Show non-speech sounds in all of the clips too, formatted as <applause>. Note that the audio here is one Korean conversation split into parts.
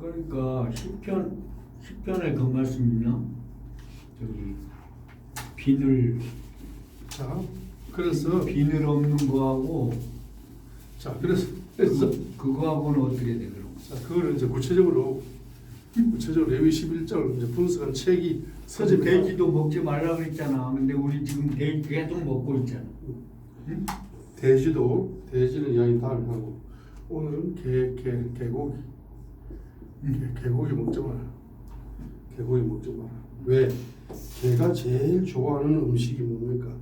그러니까 10편 10편에 그 말씀 있나? 저기 비늘 자, 그래서 비늘 없는 거하고 자, 그래서 그래서 그, 그거하고는 어떻게 돼 그럼? 자, 그거를 이제 구체적으로 구체적으로 레위 11장을 이제 분석한 책이 서집니다. 돼지도 먹지 말라 그랬잖아. 근데 우리 지금 돼지 계속 먹고 있잖아. 응? 돼지도 돼지는 양이 다르고 오늘은 개, 개, 개고기 개, 개고기 먹지 마라 개고기 먹지 마라 왜? 개가 제일 좋아하는 음식이 뭡니까?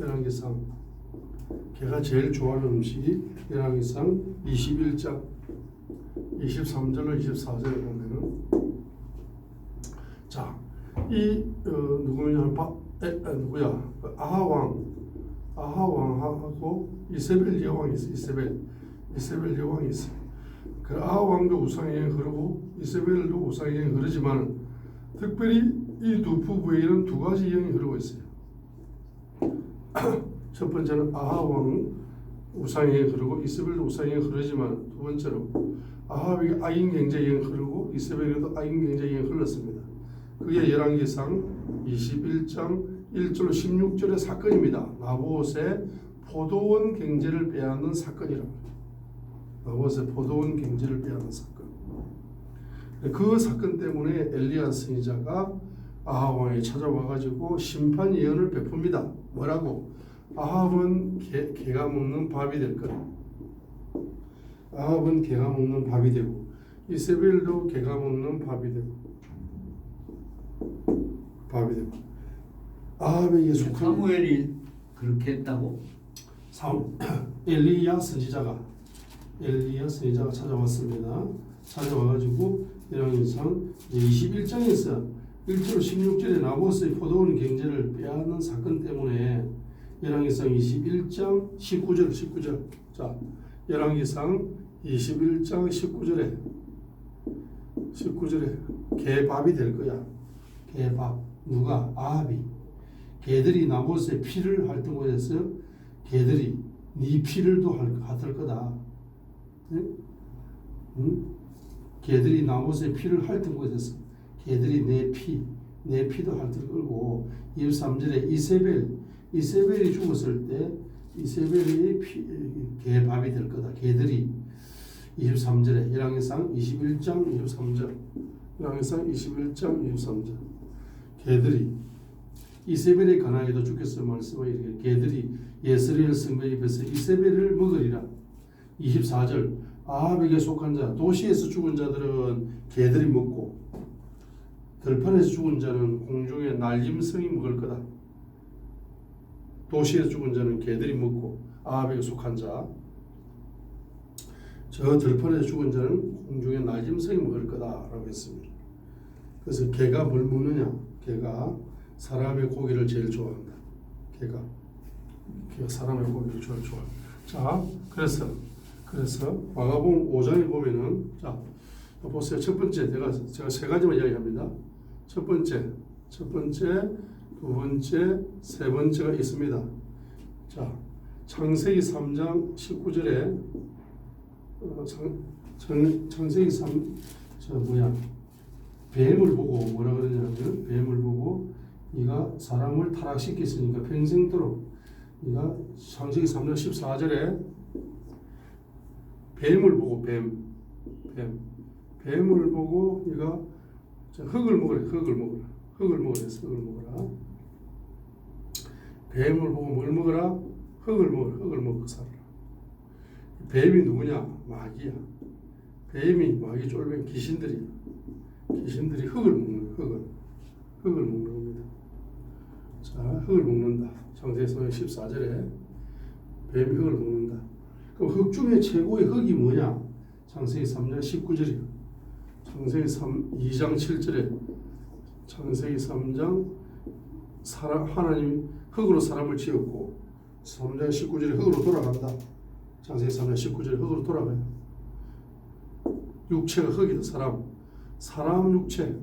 열왕기상. 개가 제일 좋아하는 음식이 열왕기상 21장. 23절로 24절에 보면은 자, 이 어, 누구냐? 바, 에, 에, 누구야? 그 아하왕. 아하왕하고 이세벨 여왕이 있어 이세벨. 이세벨 여왕이 있어 그 아하 왕도 우상에 흐르고 이세벨도 우상에 흐르지만 특별히 이 두 부부에는 두 가지 영이 흐르고 있어요 <clears throat> 첫 번째는 아하 왕 우상에 흐르고 이세벨도 우상에 흐르지만 두 번째로 아합이 아인 경제에 흐르고 이세벨에도 아인 경제에 흘렀습니다. 그게 열왕기상 21장 1절 16절의 사건입니다. 나봇의 포도원 경제를 빼앗는 사건이라고. 나봇의 포도원 경제를 빼앗는 사건. 그 사건 때문에 엘리야 선지자가 아합 왕에 찾아와 가지고 심판 예언을 베풉니다. 뭐라고? 아합은 개, 개가 먹는 밥이 될 거다. 아합은 개가 먹는 밥이 되고 이세벨도 개가 먹는 밥이 되고 밥이 되고 아합에게 속한 사무엘이 그렇게 했다고? 사무 엘리야 선지자가 엘리야 선지자가 찾아왔습니다. 찾아와가지고 열왕기상 21장에서 1절 16절에 나봇의 포도원 경제를 빼앗는 사건 때문에 열왕기상 21장 19절 19절 자 열왕기상 21장 19절에 19절에 개밥이 될 거야. 개밥 누가 아합이 개들이 나봇의 피를 핥은 곳에서 개들이 네 피를도 할- 핥을 거다. 응? 응? 개들이 나봇의 피를 핥은 곳에서 개들이 내 피, 내 피도 핥을 거고 23절에 이세벨, 이세벨이 죽었을 때 이세벨이 피, 개 밥이 될 거다. 개들이 23절에 열왕기상 21장 23절 열왕기상 21장 23절 개들이 이세벨의 가나에도 주께서 말씀하여 이르기를 개들이 예스레엘 성벽 옆에서 이세벨을 먹으리라 24절 아합에게 속한 자 도시에서 죽은 자들은 개들이 먹고 들판에서 죽은 자는 공중의 날림성이 먹을 거다 도시에서 죽은 자는 개들이 먹고 아합에게 속한 자 저 들판에서 죽은 자는 공중의 날짐승이 먹을 거다라고 했습니다. 그래서 개가 뭘 먹느냐? 개가 사람의 고기를 제일 좋아한다. 개가 개가 사람의 고기를 제일 좋아. 자, 그래서 그래서 마가복음 5장에 보면은 자 보세요. 첫 번째 제가 제가 세 가지만 이야기합니다. 첫 번째, 첫 번째, 두 번째, 세 번째가 있습니다. 자, 창세기 3장 19절에 어, 장, 장, 창세기 3, 저 뭐야 뱀을 보고 뭐라 그러냐면 뱀을 보고 네가 사람을 타락시켰으니까 평생도록 네가 창세기 3장 14절에 뱀을 보고 뱀, 뱀, 뱀을 보고 저 흙을 먹으래, 흙을 먹으라, 흙을 먹으래, 흙을 먹으라. 뱀을 보고 뭘 먹어라? 흙을 먹으라, 흙을 먹고 살아라. 뱀이 누구냐? 마귀야. 뱀이 마귀 쫄병 귀신들이야. 귀신들이 흙을 먹는 흙을. 흙을 먹는 겁니다. 자, 흙을 먹는다. 창세기 14절에 뱀이 흙을 먹는다. 그럼 흙 중에 최고의 흙이 뭐냐? 창세기 3장 19절이야. 창세기 3, 2장 7절에 창세기 3장 사람, 하나님 흙으로 사람을 지었고 3장 19절에 흙으로 돌아간다. 창세기 3장 19절에 흙으로 돌아가요. 육체가 흙이다. 사람. 사람 육체.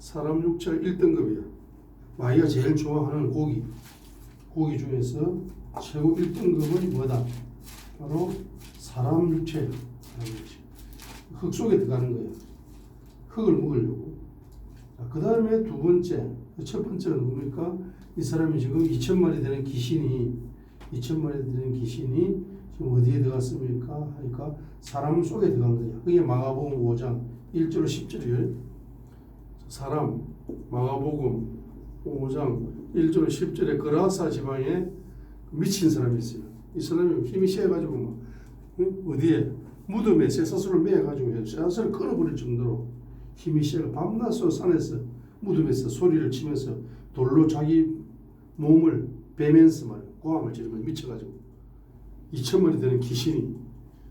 사람 육체가 1등급이야. 마이가 제일 좋아하는 고기. 고기 중에서 최고 1등급은 뭐다? 바로 사람 육체야. 사람 육체. 흙 속에 들어가는 거야. 흙을 먹으려고. 그 다음에 두 번째, 첫 번째는 뭡니까? 이 사람이 지금 2천 마리 되는 귀신이 2천 마리 되는 귀신이 지금 어디에 들어갔습니까? 하니까 사람 속에 들어간 거야. 그게 마가복음 5장 1절 10절이에요. 사람 마가복음 5장 1절 10절에 그라사 지방에 미친 사람이 있어요. 이 사람이 힘이 세가지고 막 응? 어디에 무덤에 쇠사슬을 매가지고 쇠사슬을 끊어버릴 정도로 힘이 세가 밤낮으로 산에서 무덤에서 소리를 치면서 돌로 자기 몸을 베면서 말 고함을 지르면서 미쳐가지고 2천 마리 되는 귀신이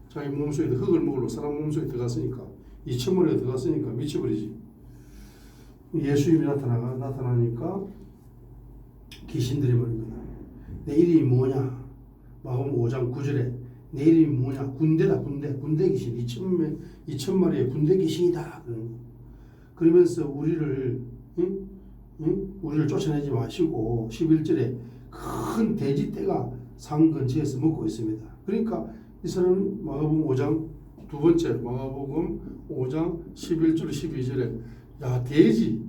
자기 몸속에 흙을 먹으러 사람 몸속에 들어갔으니까 2천 마리가 들어갔으니까 미쳐버리지. 예수님이 나타나가 나타나니까 귀신들이 말입니다. 내 이름이 뭐냐? 마가복음 5장 9절에 내 이름이 뭐냐? 군대다 군대 군대 귀신 2천 명 2천 마리의 군대 귀신이다. 그러면서 우리를 응? 응? 우리를 쫓아내지 마시고 11절에 큰 돼지 떼가 산 근처에서 먹고 있습니다. 그러니까 이 사람은 마가복음 5장 두 번째 마가복음 5장 11절 12절에 야 돼지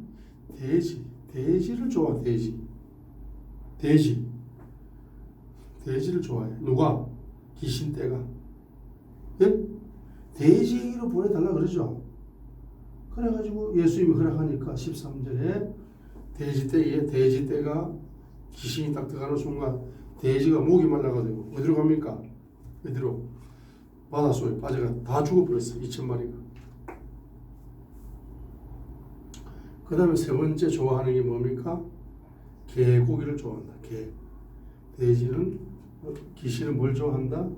돼지 돼지를 좋아 돼지 돼지 돼지를 좋아해 누가 귀신 떼가 예? 돼지로 보내달라 그러죠. 그래가지고 예수님이 허락하니까 13절에 돼지 떼에 돼지 떼가 귀신이 딱 들어가는 순간 돼지가 목이 말라가지고 어디로 갑니까? 어디로? 바닷속에 빠져가 다 죽어버렸어 2천 마리가. 그 다음에 세 번째 좋아하는 게 뭡니까? 개고기를 좋아한다. 개. 돼지는 어, 귀신은 뭘 좋아한다?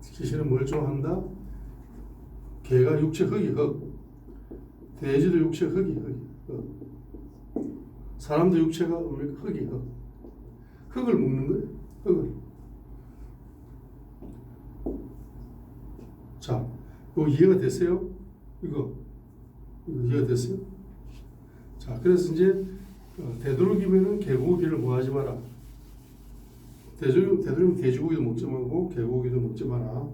귀신은 뭘 좋아한다? 개가 육체 흙이 흙. 돼지도 육체 흙이 흙. 사람도 육체가 뭡니까? 흙이 흙. 흙을 먹는 거예요. 흙을. 자, 이거 이해가 됐어요? 이거 이거 이해가 됐어요? 자, 그래서 이제 어, 되도록이면은 개고기를 뭐 하지 마라. 되도록 되도록 돼지고기도 먹지 말고 개고기도 먹지 마라.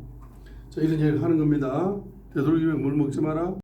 자, 이런 얘기를 하는 겁니다. 되도록이면 뭘 먹지 마라.